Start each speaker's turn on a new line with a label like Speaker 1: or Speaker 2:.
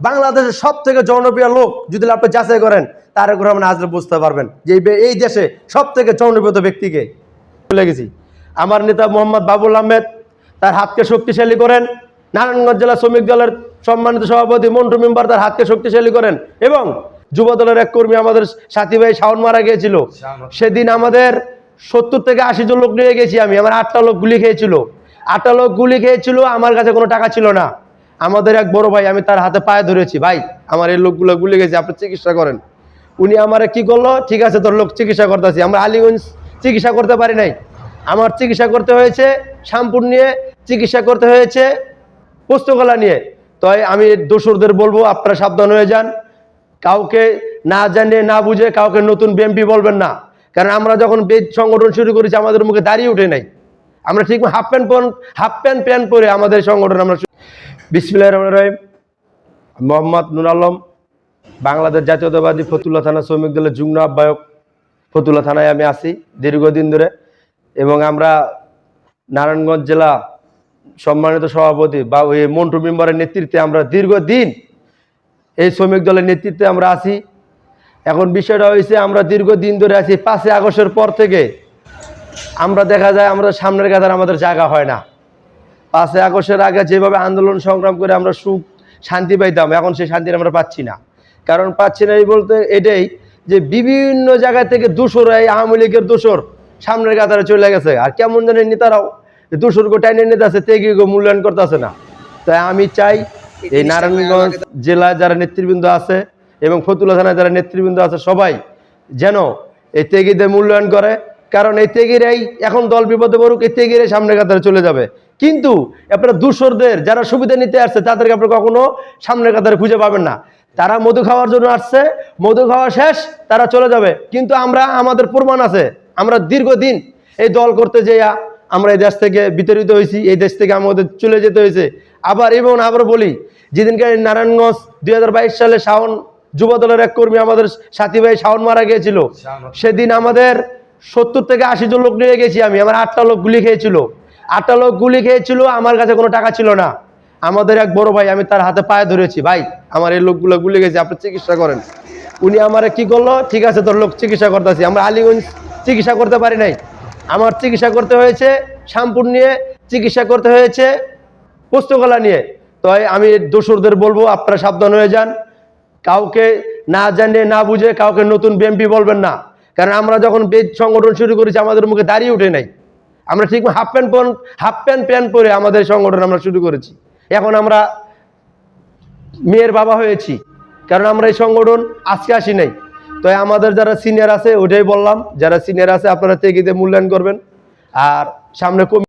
Speaker 1: বাংলাদেশের সব থেকে জনপ্রিয় লোক যদি আপনি যাচাই করেন তারেক রহমান আজকে বুঝতে পারবেন যে এই দেশে সব থেকে জনপ্রিয় ব্যক্তিকে ভুলে গেছি। আমার নেতা মোহাম্মদ বাবুল আহমেদ তার হাতকে শক্তিশালী করেন। নারায়ণগঞ্জ জেলা শ্রমিক দলের সম্মানিত সভাপতি মন্টু মেম্বার তার হাতকে শক্তিশালী করেন এবং যুব দলের এক কর্মী আমাদের সাথী ভাই শাওন মারা গিয়েছিল। সেদিন আমাদের সত্তর থেকে আশি জন লোক নিয়ে গেছি আমি। আমার আটটা লোক গুলি খেয়েছিল। আটটা লোক গুলি খেয়েছিল আমার কাছে কোনো টাকা ছিল না। আমাদের এক বড় ভাই, আমি তার হাতে পায়ে ধরেছি। ভাই, আমার এই লোকগুলো গুলি গেছে, আপনি চিকিৎসা করেন। উনি আমারে কি করল? ঠিক আছে, তোর লোক চিকিৎসা করতেছি। আমরা আলীগঞ্জ চিকিৎসা করতে পারি নাই। আমার চিকিৎসা করতে হয়েছে, শ্যামপুর নিয়ে চিকিৎসা করতে হয়েছে পুস্তকলা নিয়ে। তাই আমি দোসরদের বলব, আপনারা সাবধান হয়ে যান। কাউকে না জানিয়ে, না বুঝে কাউকে নতুন বিএমপি বলবেন না। কারণ আমরা যখন বেদ সংগঠন শুরু করেছি, আমাদের মুখে দাঁড়িয়ে উঠে নাই। আমরা ঠিক half pant half pant pant পরে আমাদের সংগঠন আমরা বিসমিল্লাহ রহমান রহিম। মোহাম্মদ নুর আলম, বাংলাদেশ জাতীয়তাবাদী ফতুল্লা থানা শ্রমিক দলের যুগ্ম আহ্বায়ক ফতুল্লা থানায় আমি আছি দীর্ঘদিন ধরে এবং আমরা নারায়ণগঞ্জ জেলা সম্মানিত সভাপতি বা ওই মন্টু মেম্বারের নেতৃত্বে আমরা দীর্ঘদিন এই শ্রমিক দলের নেতৃত্বে আমরা আছি। এখন বিষয়টা হয়েছে আমরা দীর্ঘদিন ধরে আছি, পাঁচই আগস্টের পর থেকে আমরা দেখা যায় আমরা সামনের কাতার আমাদের জায়গা হয় না। পাঁচই আগস্টের আগে যেভাবে আন্দোলন সংগ্রাম করে আমরা সুখ, শান্তি পাইতাম, এখন সেই শান্তি আমরা পাচ্ছি না। কারণ পাচ্ছি না এই বলতে এটাই যে বিভিন্ন জায়গা থেকে দোসর এই আওয়ামী লীগের দোসর সামনের কাতারে চলে গেছে। আর কেমন জানি নেতারাও দোসরকে টাইনে নিতে আছে তেগি মূল্যায়ন করতেছে না। তাই আমি চাই এই নারায়ণগঞ্জ জেলায় যারা নেতৃবৃন্দ আছে এবং ফতুল্লা থানায় যারা নেতৃবৃন্দ আছে, সবাই যেন এই তেগিদের মূল্যায়ন করে। কারণ এই তেগিরাই এখন দল বিপদে পড়ুক এই তেগিরাই সামনে কাতারে চলে যাবে। কিন্তু আপনারা দূষরদের যারা সুবিধা নিতে আসছে তাদেরকে আপনি কখনো সামনের কাতারে খুঁজে পাবেন না। তারা মধু খাওয়ার জন্য আসছে মধু খাওয়া শেষ তারা চলে যাবে। কিন্তু আমরা আমাদের প্রমাণ আছে আমরা দীর্ঘদিন এই দল করতে যেয়া আমরা এই দেশ থেকে বিতাড়িত হয়েছি এই দেশ থেকে আমাদের চলে যেতে হয়েছে। আবার এবং আবার বলি যেদিনকে নারায়ণগঞ্জ দুই হাজার বাইশ সালে শাওন যুব দলের এক কর্মী আমাদের সাথী ভাই শাওন মারা গিয়েছিল। সেদিন আমাদের সত্তর থেকে আশি জন লোক নিয়ে গেছি আমি। আমার আটটা লোক গুলি খেয়েছিল। আটটা লোক গুলি খেয়েছিল, আমার কাছে কোনো টাকা ছিল না। আমাদের এক বড় ভাই, আমি তার হাতে পায়ে ধরেছি। ভাই, আমার এই লোকগুলো গুলি গেছে আপনি চিকিৎসা করেন। উনি আমার কি করল? ঠিক আছে, তোর লোক চিকিৎসা করতেছি। আমরা আলিগঞ্জ চিকিৎসা করতে পারি নাই। আমার চিকিৎসা করতে হয়েছে, শ্যামপুর নিয়ে চিকিৎসা করতে হয়েছে, পুস্তকলা নিয়ে। তাই আমি দোসরদের বলব, আপনারা সাবধান হয়ে যান। কাউকে না জানিয়ে না বুঝে কাউকে নতুন বিএমপি বলবেন না। কারণ আমরা যখন বেদ সংগঠন শুরু করেছি, আমাদের মুখে দাঁড়িয়ে উঠে নাই। আমরা ঠিক হাফ প্যান্ট পন হাফ প্যান্ট প্যান্ট পরে আমাদের সংগঠন আমরা শুরু করেছি। এখন আমরা মেয়ের বাবা হয়েছি, কারণ আমরা এই সংগঠন আজকে আসি নাই। তো আমাদের যারা সিনিয়র আছে ওটাই বললাম, যারা সিনিয়র আছে, আপনারা তেগিতে মূল্যায়ন করবেন। আর সামনে কমি